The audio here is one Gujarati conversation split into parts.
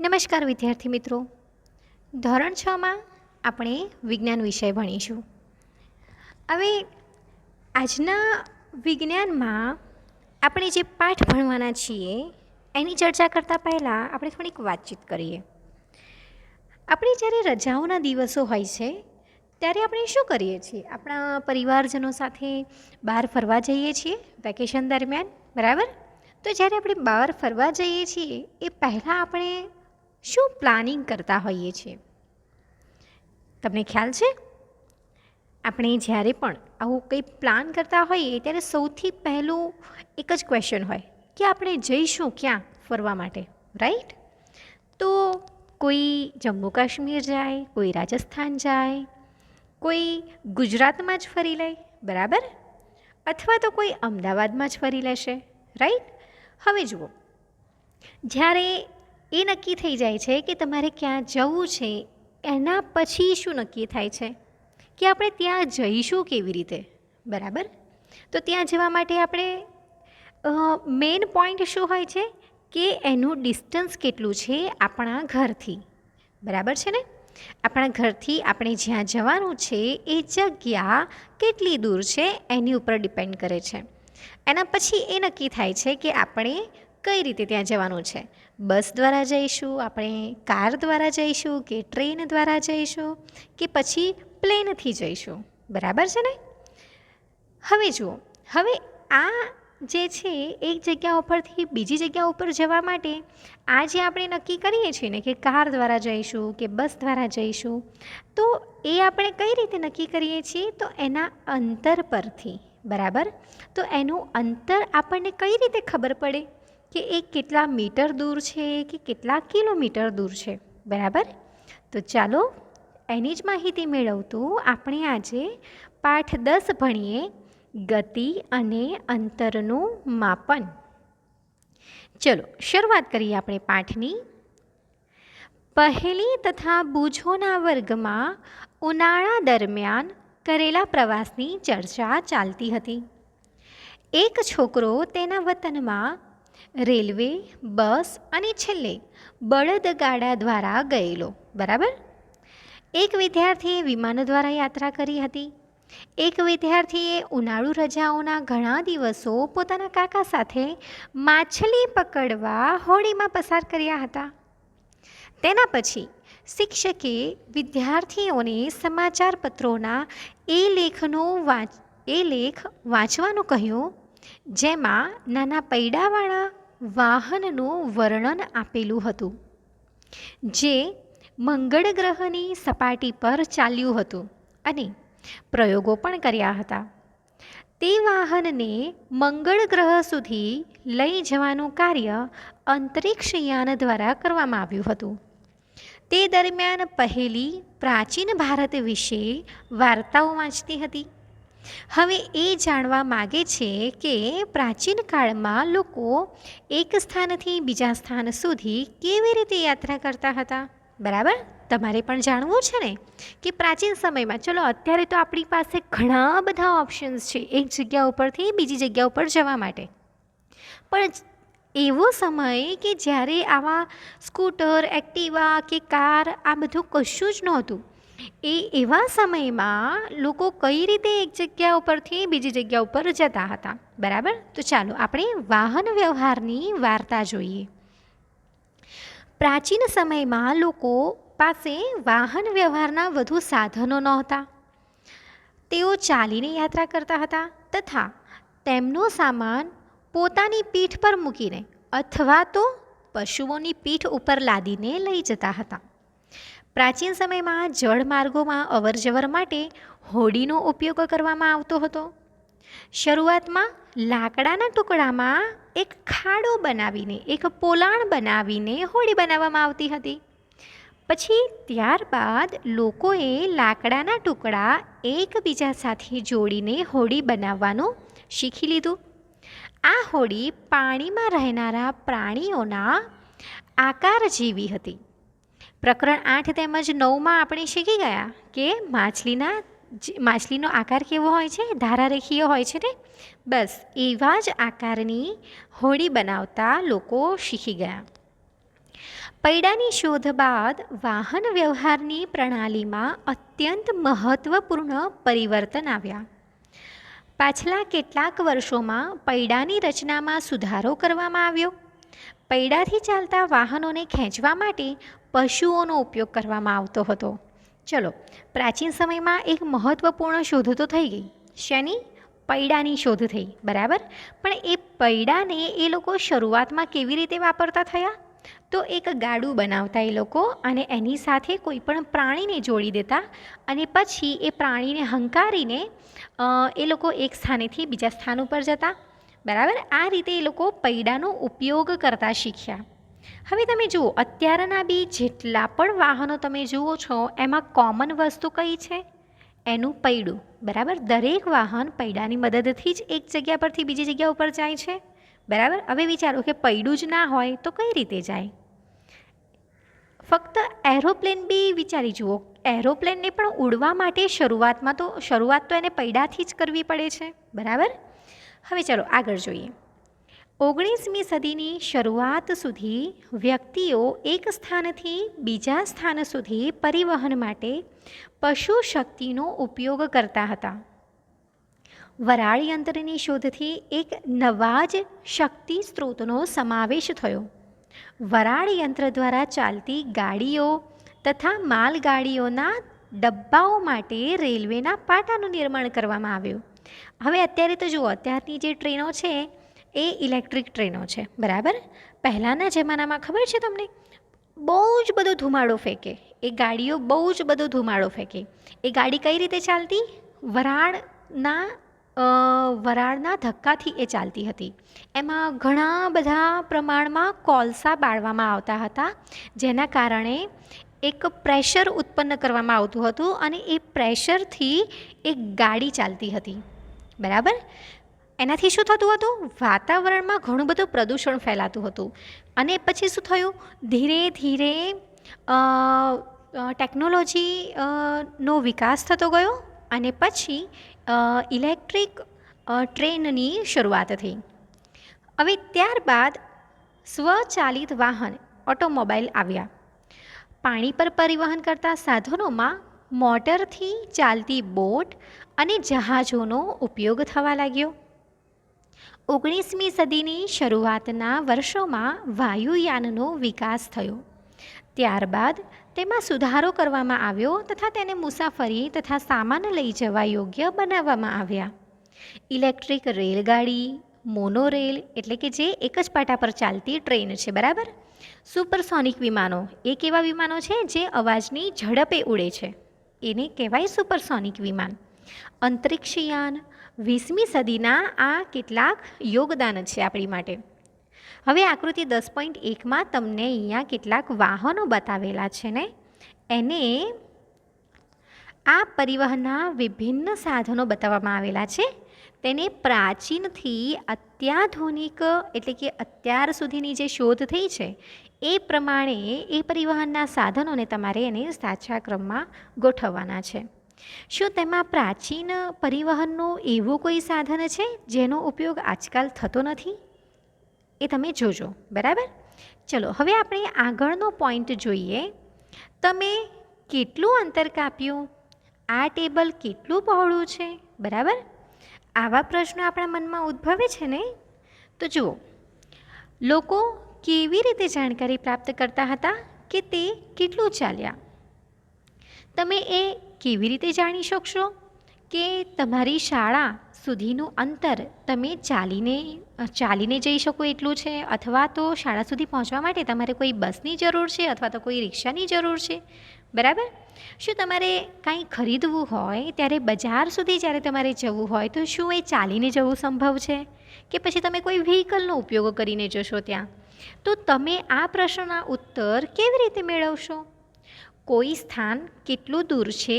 નમસ્કાર વિદ્યાર્થી મિત્રો. ધોરણ છમાં આપણે વિજ્ઞાન વિષય ભણીશું. હવે આજના વિજ્ઞાનમાં આપણે જે પાઠ ભણવાના છીએ, એની ચર્ચા કરતાં પહેલાં આપણે થોડીક વાતચીત કરીએ. આપણે જ્યારે રજાઓના દિવસો હોય છે, ત્યારે આપણે શું કરીએ છીએ? આપણા પરિવારજનો સાથે બહાર ફરવા જઈએ છીએ વેકેશન દરમિયાન, બરાબર? તો જ્યારે આપણે બહાર ફરવા જઈએ છીએ, એ પહેલાં આપણે શું પ્લાનિંગ કરતા હોઈએ છીએ? તમને ખ્યાલ છે? આપણે જ્યારે પણ આવું કંઈ પ્લાન કરતા હોઈએ ત્યારે સૌથી પહેલું એક જ ક્વેશ્ચન હોય, કે આપણે જઈશું ક્યાં ફરવા માટે રાઈટ તો કોઈ જમ્મુ કાશ્મીર જાય, કોઈ રાજસ્થાન જાય, કોઈ ગુજરાતમાં જ ફરી લે, બરાબર? અથવા તો કોઈ અમદાવાદમાં જ ફરી લેશે રાઈટ હવે જુઓ, જ્યારે એ નક્કી થઈ જાય છે કે તમારે ક્યાં જવું છે, એના પછી શું નક્કી થાય છે? કે આપણે ત્યાં જઈશું કેવી રીતે? બરાબર? તો ત્યાં જવા માટે આપણે મેઇન પોઈન્ટ શું હોય છે? કે એનું ડિસ્ટન્સ કેટલું છે આપણા ઘરથી. બરાબર છે ને? આપણા ઘરથી આપણે જ્યાં જવાનું છે એ જગ્યા કેટલી દૂર છે એની ઉપર ડિપેન્ડ કરે છે. એના પછી એ નક્કી થાય છે કે આપણે કઈ રીતે ત્યાં જવાનું છે. બસ દ્વારા જઈશું, આપણે કાર દ્વારા જઈશું કે ટ્રેન દ્વારા જઈશું કે પછી પ્લેનથી જઈશું? બરાબર છે ને? હવે જુઓ, હવે આ જે છે એક જગ્યા ઉપરથી બીજી જગ્યા ઉપર જવા માટે આ જે આપણે નક્કી કરીએ છીએ ને કે કાર દ્વારા જઈશું કે બસ દ્વારા જઈશું, તો એ આપણે કઈ રીતે નક્કી કરીએ છીએ? તો એના અંતર પરથી. બરાબર? તો એનું અંતર આપણને કઈ રીતે ખબર પડે? કે એ કેટલા મીટર દૂર છે, કે કેટલા કિલોમીટર દૂર છે? બરાબર? તો ચાલો એની જ માહિતી મેળવતું આપણે આજે પાઠ દસ ભણીએ ગતિ અને અંતરનું માપન. ચલો, શરૂઆત કરીએ આપણે પાઠની. પહેલી તથા બૂઝોના વર્ગમાં ઉનાળા દરમિયાન કરેલા પ્રવાસની ચર્ચા ચાલતી હતી. એક છોકરો તેના વતનમાં રેલવે, બસ અને છેલ્લે બળદગાડા દ્વારા ગયેલો. બરાબર? એક વિદ્યાર્થીએ વિમાન દ્વારા યાત્રા કરી હતી. એક વિદ્યાર્થીએ ઉનાળુ રજાઓના ઘણા દિવસો પોતાના કાકા સાથે માછલી પકડવા હોડીમાં પસાર કર્યા હતા. તેના પછી શિક્ષકે વિદ્યાર્થીઓને સમાચારપત્રોના એ લેખનો વાંચ, એ લેખ વાંચવાનું કહ્યું જેમાં નાના પૈડાવાળા વાહનનું વર્ણન આપેલું હતું, જે મંગળ ગ્રહની સપાટી પર ચાલ્યું હતું અને પ્રયોગો પણ કર્યા હતા. તે વાહનને મંગળ ગ્રહ સુધી લઈ જવાનું કાર્ય અંતરિક્ષયાન દ્વારા કરવામાં આવ્યું હતું. તે દરમિયાન પહેલી પ્રાચીન ભારત વિશે વાર્તાઓ વાંચતી હતી. હવે એ જાણવા માગે છે કે પ્રાચીન કાળમાં લોકો એક સ્થાનથી બીજા સ્થાન સુધી કેવી રીતે યાત્રા કરતા હતા? બરાબર? તમારે પણ જાણવું છે ને? કે પ્રાચીન સમયમાં, ચલો અત્યારે તો આપણી પાસે ઘણા બધા ઓપ્શન્સ છે, એક જગ્યા ઉપરથી બીજી જગ્યા ઉપર જવા માટે. પણ એવો સમય કે જ્યારે આવા સ્કૂટર, એક્ટિવા કે કાર આ બધું કશું જ નહોતું. એ એવા સમયમાં લોકો કઈ રીતે એક જગ્યા ઉપરથી બીજી જગ્યા ઉપર જતા હતા? બરાબર? તો ચાલો આપણે વાહન વ્યવહારની વાર્તા જોઈએ. પ્રાચીન સમયમાં લોકો પાસે વાહન વ્યવહારના વધુ સાધનો નહોતા. તેઓ ચાલીને યાત્રા કરતા હતા તથા તેમનો સામાન પોતાની પીઠ પર મૂકીને અથવા તો પશુઓની પીઠ ઉપર લાદીને લઈ જતા હતા. પ્રાચીન સમયમાં જળમાર્ગોમાં અવરજવર માટે હોડીનો ઉપયોગ કરવામાં આવતો હતો. શરૂઆતમાં લાકડાના ટુકડામાં એક ખાડો બનાવીને, એક પોલાણ બનાવીને હોડી બનાવવામાં આવતી હતી. પછી ત્યારબાદ લોકોએ લાકડાના ટુકડા એકબીજા સાથે જોડીને હોડી બનાવવાનું શીખી લીધું. આ હોડી પાણીમાં રહેનારા પ્રાણીઓના આકાર જેવી હતી. પ્રકરણ આઠ તેમજ નવમાં આપણે શીખી ગયા કે માછલીના માછલીનો આકાર કેવો હોય છે, ધારારેખીય હોય છે ને? બસ, એવા જ આકારની હોડી બનાવતા લોકો શીખી ગયા. પૈડાની શોધ બાદ વાહન વ્યવહારની પ્રણાલીમાં અત્યંત મહત્ત્વપૂર્ણ પરિવર્તન આવ્યા. પાછલા કેટલાક વર્ષોમાં પૈડાની રચનામાં સુધારો કરવામાં આવ્યો. પૈડાથી ચાલતા વાહનોને ખેંચવા માટે પશુઓનો ઉપયોગ કરવામાં આવતો હતો. ચલો, પ્રાચીન સમયમાં એક મહત્ત્વપૂર્ણ શોધ તો થઈ ગઈ. શેની? પૈડાની શોધ થઈ, બરાબર? પણ એ પૈડાને એ લોકો શરૂઆતમાં કેવી રીતે વાપરતા થયા? તો એક ગાડું બનાવતા એ લોકો અને એની સાથે કોઈ પણ પ્રાણીને જોડી દેતા અને પછી એ પ્રાણીને હંકારીને એ લોકો એક સ્થાનેથી બીજા સ્થાન ઉપર જતા. બરાબર? આ રીતે એ લોકો પૈડાનો ઉપયોગ કરતા શીખ્યા. હવે તમે જુઓ, અત્યારના બી જેટલા પણ વાહનો તમે જુઓ છો, એમાં કોમન વસ્તુ કઈ છે? એનું પૈડું. બરાબર? દરેક વાહન પૈડાની મદદથી જ એક જગ્યા પરથી બીજી જગ્યા ઉપર જાય છે. બરાબર? હવે વિચારો કે પૈડું જ ના હોય તો કઈ રીતે જાય? ફક્ત એરોપ્લેન બી વિચારી જુઓ. એરોપ્લેનને પણ ઉડવા માટે શરૂઆતમાં તો, શરૂઆત તો એને પૈડાથી જ કરવી પડે છે. બરાબર? હવે ચાલો આગળ જોઈએ. ઓગણીસમી સદીની શરૂઆત સુધી વ્યક્તિઓ એક સ્થાનથી બીજા સ્થાન સુધી પરિવહન માટે પશુ શક્તિનો ઉપયોગ કરતા હતા. વરાળ યંત્રની શોધથી એક નવા જ શક્તિ સ્ત્રોતનો સમાવેશ થયો. વરાળ યંત્ર દ્વારા ચાલતી ગાડીઓ તથા માલગાડીઓના ડબ્બાઓ માટે રેલવેના પાટાનું નિર્માણ કરવામાં આવ્યું. હવે અત્યારે તો જુઓ, અત્યારની જે ટ્રેનો છે એ ઇલેક્ટ્રિક ટ્રેનો છે, બરાબર? પહેલાંના જમાનામાં ખબર છે તમને? બહુ જ બધો ધુમાડો ફેંકે. એ ગાડીઓ બહુ જ બધો ધુમાડો ફેંકે. એ ગાડી કઈ રીતે ચાલતી? વરાળના વરાળના ધક્કાથી એ ચાલતી હતી. એમાં ઘણા બધા પ્રમાણમાં કોલસા બાળવામાં આવતા હતા, જેના કારણે એક પ્રેશર ઉત્પન્ન કરવામાં આવતું હતું અને એ પ્રેશરથી એક ગાડી ચાલતી હતી. બરાબર? એનાથી શું થતું હતું? વાતાવરણમાં ઘણું બધું પ્રદૂષણ ફેલાતું હતું. અને પછી શું થયું? ધીરે ધીરે ટેકનોલોજી નો વિકાસ થતો ગયો અને પછી ઇલેક્ટ્રિક ટ્રેનની શરૂઆત થઈ. હવે ત્યારબાદ સ્વચાલિત વાહન ઓટોમોબાઈલ આવ્યા. પાણી પર પરિવહન કરતા સાધનોમાં મોટરથી ચાલતી બોટ અને જહાજોનો ઉપયોગ થવા લાગ્યો. ઓગણીસમી સદીની શરૂઆતના વર્ષોમાં વાયુયાનનો વિકાસ થયો. ત્યારબાદ તેમાં સુધારો કરવામાં આવ્યો તથા તેને મુસાફરી તથા સામાન લઈ જવા યોગ્ય બનાવવામાં આવ્યા. ઇલેક્ટ્રિક રેલગાડી, મોનોરેલ એટલે કે જે એક જ પાટા પર ચાલતી ટ્રેન છે, બરાબર? સુપરસોનિક વિમાનો એ કેવા વિમાનો છે જે અવાજની ઝડપે ઉડે છે. એને કહેવાય સુપરસોનિક વિમાન. અંતરિક્ષયાન વીસમી સદીના આ કેટલાક યોગદાન છે આપણી માટે. હવે આકૃતિ દસ પોઈન્ટ એકમાં તમને અહીંયા કેટલાક વાહનો બતાવેલા છે ને? એને આ પરિવહનના વિભિન્ન સાધનો બતાવવામાં આવેલા છે. તેને પ્રાચીનથી અત્યાધુનિક એટલે કે અત્યાર સુધીની જે શોધ થઈ છે, એ પ્રમાણે એ પરિવહનના સાધનોને તમારે એને સાચા ક્રમમાં ગોઠવવાના છે. શું તેમાં પ્રાચીન પરિવહનનું એવું કોઈ સાધન છે જેનો ઉપયોગ આજકાલ થતો નથી? એ તમે જોજો, બરાબર? ચલો, હવે આપણે આગળનો પોઈન્ટ જોઈએ. તમે કેટલું અંતર કાપ્યું? આ ટેબલ કેટલું પહોળું છે? બરાબર? આવા પ્રશ્નો આપણા મનમાં ઉદ્ભવે છે ને? તો જુઓ, લોકો કેવી રીતે જાણકારી પ્રાપ્ત કરતા હતા કે તે કેટલું ચાલ્યા? તમે એ કેવી રીતે જાણી શકશો? કે તમારી શાળા સુધીનું અંતર તમે ચાલીને ચાલીને જઈ શકો એટલું છે? અથવા તો શાળા સુધી પહોંચવા માટે તમારે કોઈ બસની જરૂર છે અથવા તો કોઈ રિક્ષાની જરૂર છે? બરાબર? શું તમારે કાંઈ ખરીદવું હોય ત્યારે બજાર સુધી જ્યારે તમારે જવું હોય તો શું એ ચાલીને જવું સંભવ છે? કે પછી તમે કોઈ વ્હીકલનો ઉપયોગ કરીને જશો ત્યાં? તો તમે આ પ્રશ્નના ઉત્તર કેવી રીતે મેળવશો? કોઈ સ્થાન કેટલું દૂર છે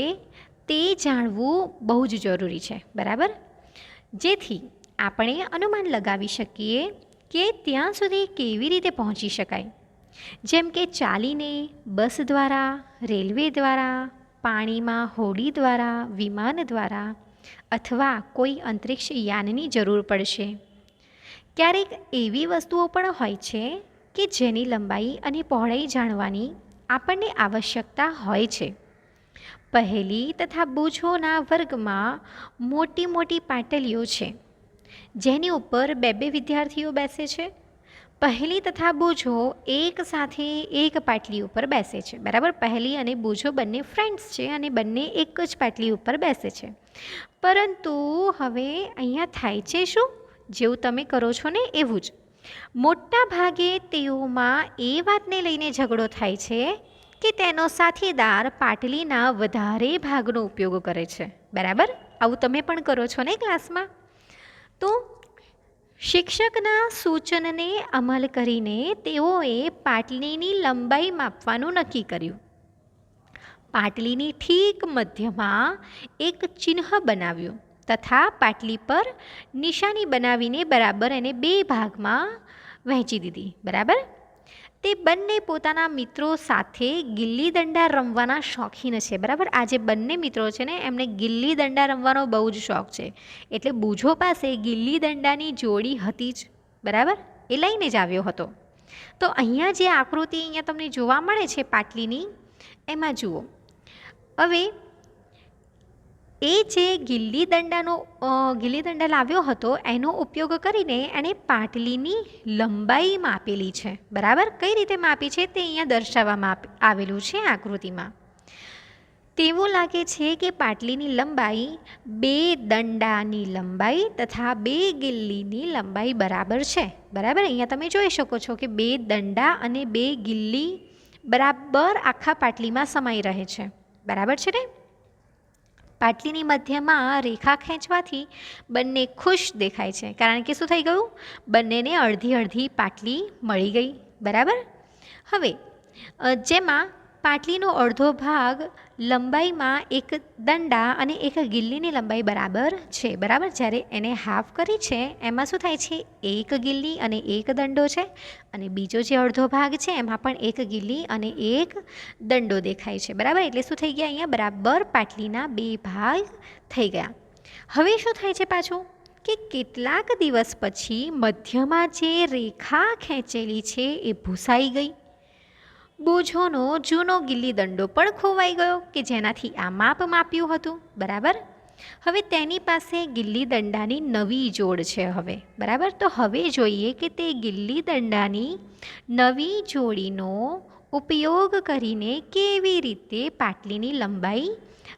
તે જાણવું બહુ જ જરૂરી છે, બરાબર? જેથી આપણે અનુમાન લગાવી શકીએ કે ત્યાં સુધી કેવી રીતે પહોંચી શકાય. જેમ કે ચાલીને, બસ દ્વારા, રેલવે દ્વારા, પાણીમાં હોડી દ્વારા, વિમાન દ્વારા અથવા કોઈ અંતરિક્ષ યાનની જરૂર પડશે. ક્યારેક એવી વસ્તુઓ પણ હોય છે કે જેની લંબાઈ અને પહોળાઈ જાણવાની આપણને આવશ્યકતા હોય છે. પહેલી તથા બોજોના વર્ગમાં મોટી મોટી પાટલીઓ છે, જેની ઉપર બે બે વિદ્યાર્થીઓ બેસે છે. પહેલી તથા બોજો એક સાથે એક પાટલી ઉપર બેસે છે. બરાબર? પહેલી અને બોજો બંને ફ્રેન્ડ્સ છે અને બંને એક જ પાટલી ઉપર બેસે છે. પરંતુ હવે અહીંયા થાય છે શું? જેવું તમે કરો છો ને એવું જ. મોટા ભાગે તેઓમાં એ વાતને લઈને ઝઘડો થાય છે કે તેનો સાથીદાર પાટલીના વધારે ભાગનો ઉપયોગ કરે છે. બરાબર? આવું તમે પણ કરો છો ને ક્લાસમાં? તો શિક્ષકના સૂચનને અમલ કરીને તેઓએ પાટલીની લંબાઈ માપવાનું નક્કી કર્યું. પાટલીની ઠીક મધ્યમાં એક ચિહ્ન બનાવ્યું. તથા પાટલી પર નિશાની બનાવીને બરાબર એને બે ભાગમાં વહેંચી દીધી. બરાબર? તે બંને પોતાના મિત્રો સાથે ગિલ્લી દંડા રમવાના શોખીન છે. બરાબર? આ જે બંને મિત્રો છે ને, એમને ગિલ્લી દંડા રમવાનો બહુ જ શોખ છે. એટલે બુજો પાસે ગિલ્લી દંડાની જોડી હતી જ. બરાબર? એ લઈને જ આવ્યો હતો. તો અહીંયા જે આકૃતિ અહીંયા તમને જોવા મળે છે પાટલીની, એમાં જુઓ. હવે એ જે ગિલ્લી દંડાનો ગિલ્લી દંડા લાવ્યો હતો, એનો ઉપયોગ કરીને એણે પાટલીની લંબાઈ માપેલી છે. બરાબર? કઈ રીતે માપી છે તે અહીંયા દર્શાવવામાં આવેલું છે આકૃતિમાં. તેવું લાગે છે કે પાટલીની લંબાઈ બે દંડાની લંબાઈ તથા બે ગિલ્લીની લંબાઈ બરાબર છે. બરાબર? અહીંયા તમે જોઈ શકો છો કે બે દંડા અને બે ગિલ્લી બરાબર આખા પાટલીમાં સમાઈ રહે છે. બરાબર છે ને? પાટલીની મધ્યમાં રેખા ખેંચવાથી બંને ખુશ દેખાય છે. કારણ કે શું થઈ ગયું? બંનેને અડધી અડધી પાટલી મળી ગઈ. બરાબર? હવે જેમાં પાટલીનો અડધો ભાગ લંબાઈમાં એક દંડા અને એક ગિલ્લીની લંબાઈ બરાબર છે. બરાબર? જ્યારે એને હાફ કરી છે, એમાં શું થાય છે? એક ગિલ્લી અને એક દંડો છે. અને બીજો જે અડધો ભાગ છે, એમાં પણ એક ગિલ્લી અને એક દંડો દેખાય છે. બરાબર? એટલે શું થઈ ગયા અહીંયા? બરાબર પાટલીના બે ભાગ થઈ ગયા. હવે શું થાય છે પાછું? કે કેટલાક દિવસ પછી મધ્યમાં જે રેખા ખેંચેલી છે, એ ભૂસાઈ ગઈ. બોझોનો જૂનો ગિલ્લી દંડો પણ ખોવાઈ ગયો કે જેનાથી આ માપ માપ્યું હતું, બરાબર? હવે તેની પાસે ગિલ્લી દંડાની નવી જોડ છે હવે, બરાબર? તો હવે જોઈએ કે તે ગિલ્લી દંડાની નવી જોડીનો ઉપયોગ કરીને કેવી રીતે પાટલીની લંબાઈ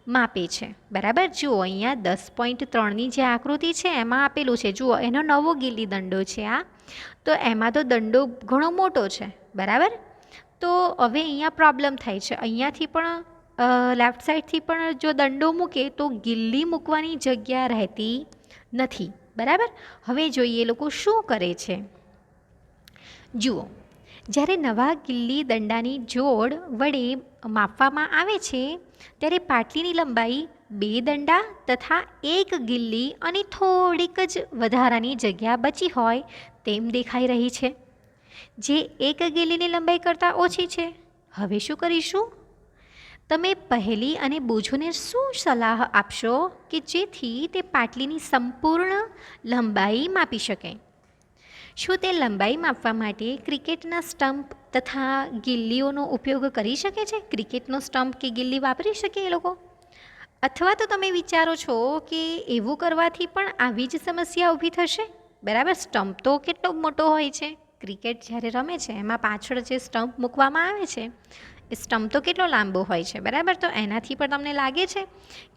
માપે છે, બરાબર? જુઓ, અહીંયા દસ પોઈન્ટ ત્રણની જે આકૃતિ છે, એમાં આપેલું છે, જુઓ, એનો નવો ગિલ્લી દંડો છે આ. તો એમાં તો દંડો ઘણો મોટો છે, બરાબર? તો હવે અહીંયા પ્રોબ્લેમ થાય છે. અહીંયાથી પણ લેફ્ટ સાઈડથી પણ જો દંડો મૂકે તો ગિલ્લી મૂકવાની જગ્યા રહેતી નથી. બરાબર? હવે જોઈએ લોકો શું કરે છે. જુઓ, જ્યારે નવા ગિલ્લી દંડાની જોડ વડે માપવામાં આવે છે, ત્યારે પાટલીની લંબાઈ બે દંડા તથા એક ગિલ્લી અને થોડીક જ વધારાની જગ્યા બચી હોય તેમ દેખાઈ રહી છે. જે એક ગિલ્લીની લંબાઈ કરતાં ઓછી છે. હવે શું કરીશું? તમે પહેલી અને બોજોને શું સલાહ આપશો કે જેથી તે પાટલીની સંપૂર્ણ લંબાઈ માપી શકે? શું તે લંબાઈ માપવા માટે ક્રિકેટના સ્ટમ્પ તથા ગિલ્લીઓનો ઉપયોગ કરી શકે છે? ક્રિકેટનો સ્ટમ્પ કે ગિલ્લી વાપરી શકે એ લોકો? અથવા તો તમે વિચારો છો કે એવું કરવાથી પણ આવી જ સમસ્યા ઊભી થશે? બરાબર, સ્ટમ્પ તો કેટલો મોટો હોય છે. ક્રિકેટ જ્યારે રમે છે, એમાં પાછળ જે સ્ટમ્પ મૂકવામાં આવે છે, એ સ્ટમ્પ તો કેટલો લાંબો હોય છે, બરાબર? તો એનાથી પણ તમને લાગે છે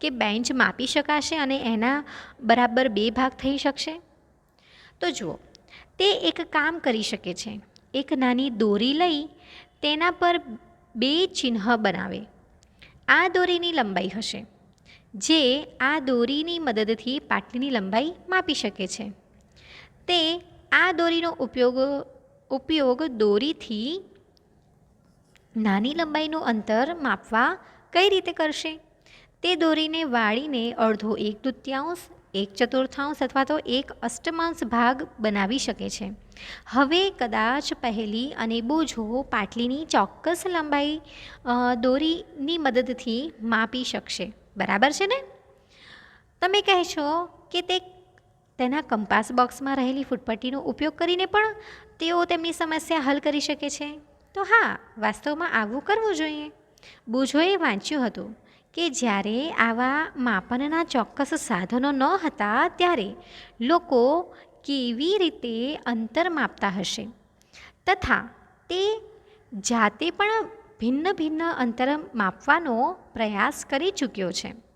કે બેન્ચ માપી શકાશે અને એના બરાબર બે ભાગ થઈ શકશે? તો જુઓ, તે એક કામ કરી શકે છે, એક નાની દોરી લઈ તેના પર બે ચિહ્ન બનાવે. આ દોરીની લંબાઈ હશે, જે આ દોરીની મદદથી પાટલીની લંબાઈ માપી શકે છે. તે આ દોરીનો ઉપયોગ ઉપયોગ દોરીથી નાની લંબાઈનું અંતર માપવા કઈ રીતે કરશે? તે દોરીને વાળીને અડધો એક તૃતીયાંશ એક ચતુર્થાંશ અથવા તો એક અષ્ટમાંશ ભાગ બનાવી શકે છે. હવે કદાચ પહેલી અને બોજો પાટલીની ચોક્કસ લંબાઈ દોરીની મદદથી માપી શકશે. બરાબર છે ને? તમે કહેશો કે તે તેના કંપાસ બોક્સમાં રહેલી ફૂટપટ્ટીનો ઉપયોગ કરીને પણ તેઓ તેમની સમસ્યા હલ કરી શકે છે? તો હા, વાસ્તવમાં આવું કરવું જોઈએ. બુજોએ વાંચ્યું હતું કે જ્યારે આવા માપનના ચોક્કસ સાધનો ન હતા ત્યારે લોકો કેવી રીતે અંતર માપતા હશે? તથા તે જાતે પણ ભિન્ન ભિન્ન અંતર માપવાનો પ્રયાસ કરી ચૂક્યો છે.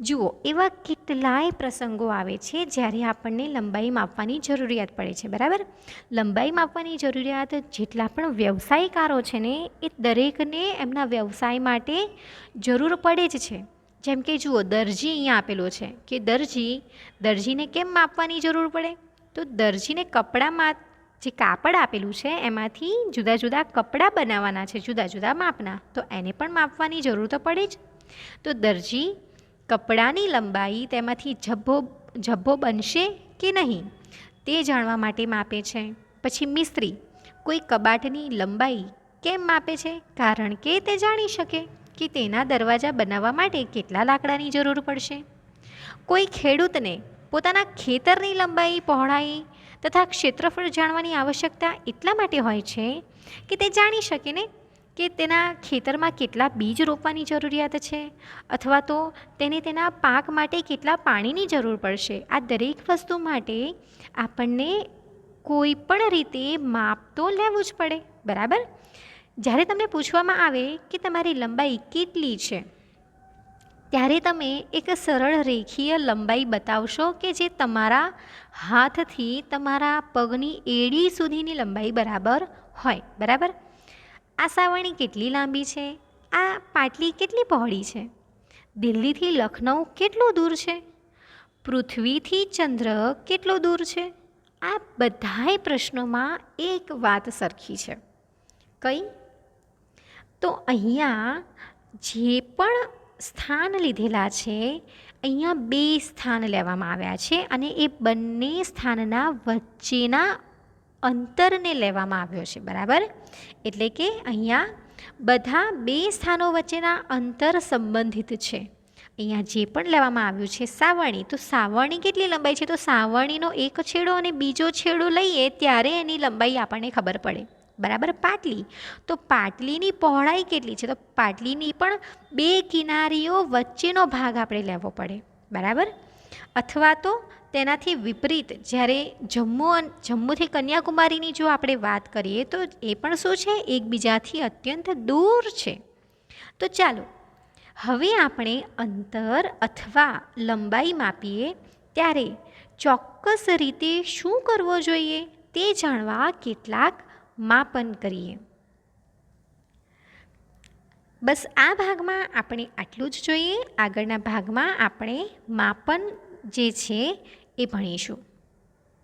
જુઓ, એવા કેટલાય પ્રસંગો આવે છે જ્યારે આપણને લંબાઈ માપવાની જરૂરિયાત પડે છે, બરાબર? લંબાઈ માપવાની જરૂરિયાત જેટલા પણ વ્યવસાયકારો છે ને, એ દરેકને એમના વ્યવસાય માટે જરૂર પડે જ છે. જેમ કે જુઓ, દરજી અહીંયા આપેલો છે કે દરજી, દરજીને કેમ માપવાની જરૂર પડે? તો દરજીને કપડામાં જે કાપડ આપેલું છે, એમાંથી જુદા જુદા કપડાં બનાવવાના છે, જુદા જુદા માપના. તો એને પણ માપવાની જરૂર તો પડે જ. તો દરજી કપડાની લંબાઈ તેમાંથી ઝભ્ભો ઝબ્બો બનશે કે નહીં, તે જાણવા માટે માપે છે. પછી મિસ્ત્રી, કોઈ કબાટની લંબાઈ કેમ માપે છે? કારણ કે તે જાણી શકે કે તેના દરવાજા બનાવવા માટે કેટલા લાકડાની જરૂર પડશે. કોઈ ખેડૂતને પોતાના ખેતરની લંબાઈ પહોળાઈ તથા ક્ષેત્રફળ જાણવાની આવશ્યકતા એટલા માટે હોય છે કે તે જાણી શકે ને કે તેના ખેતરમાં કેટલા બીજ રોપવાની જરૂરિયાત છે? અથવા તો તેને તેના પાક માટે કેટલા પાણીની જરૂર પડશે? આ દરેક વસ્તુ માટે આપણને કોઈ પણ રીતે માપ તો લેવું જ પડે, બરાબર? જ્યારે તમને પૂછવામાં આવે કે તમારી લંબાઈ કેટલી છે, ત્યારે તમે એક સરળ રેખીય લંબાઈ બતાવશો કે જે તમારા હાથથી તમારા પગની એડી સુધીની લંબાઈ બરાબર હોય, બરાબર? આ સાવરણી કેટલી લાંબી છે? આ પાટલી કેટલી પહોળી છે? દિલ્હીથી લખનઉ કેટલું દૂર છે? પૃથ્વીથી ચંદ્ર કેટલો દૂર છે? આ બધાય પ્રશ્નોમાં એક વાત સરખી છે. કઈ? તો અહીંયા જે પણ સ્થાન લીધેલા છે, અહીંયા બે સ્થાન લેવામાં આવ્યા છે અને એ બંને સ્થાનના વચ્ચેના અંતરને લેવામાં આવ્યો છે, બરાબર? એટલે કે અહીંયા બધા બે સ્થાનો વચ્ચેના અંતર સંબંધિત છે. અહીંયા જે પણ લેવામાં આવ્યું છે, સાવરણી. તો સાવરણી કેટલી લંબાઈ છે? તો સાવરણીનો એક છેડો અને બીજો છેડો લઈએ ત્યારે એની લંબાઈ આપણને ખબર પડે. બરાબર? પાટલી. તો પાટલીની પહોળાઈ કેટલી છે? તો પાટલીની પણ બે કિનારીઓ વચ્ચેનો ભાગ આપણે લેવો પડે. બરાબર? અથવા તો તેનાથી વિપરીત, જ્યારે જમ્મુ જમ્મુથી કન્યાકુમારીની જો આપણે વાત કરીએ, તો એ પણ શું છે? એકબીજાથી અત્યંત દૂર છે. તો ચાલો, હવે આપણે અંતર અથવા લંબાઈ માપીએ, ત્યારે ચોક્કસ રીતે શું કરવો જોઈએ તે જાણવા કેટલાક માપન કરીએ. બસ આ ભાગમાં આપણે આટલું જ જોઈએ. આગળના ભાગમાં આપણે માપન જે છે એ ભણીશું.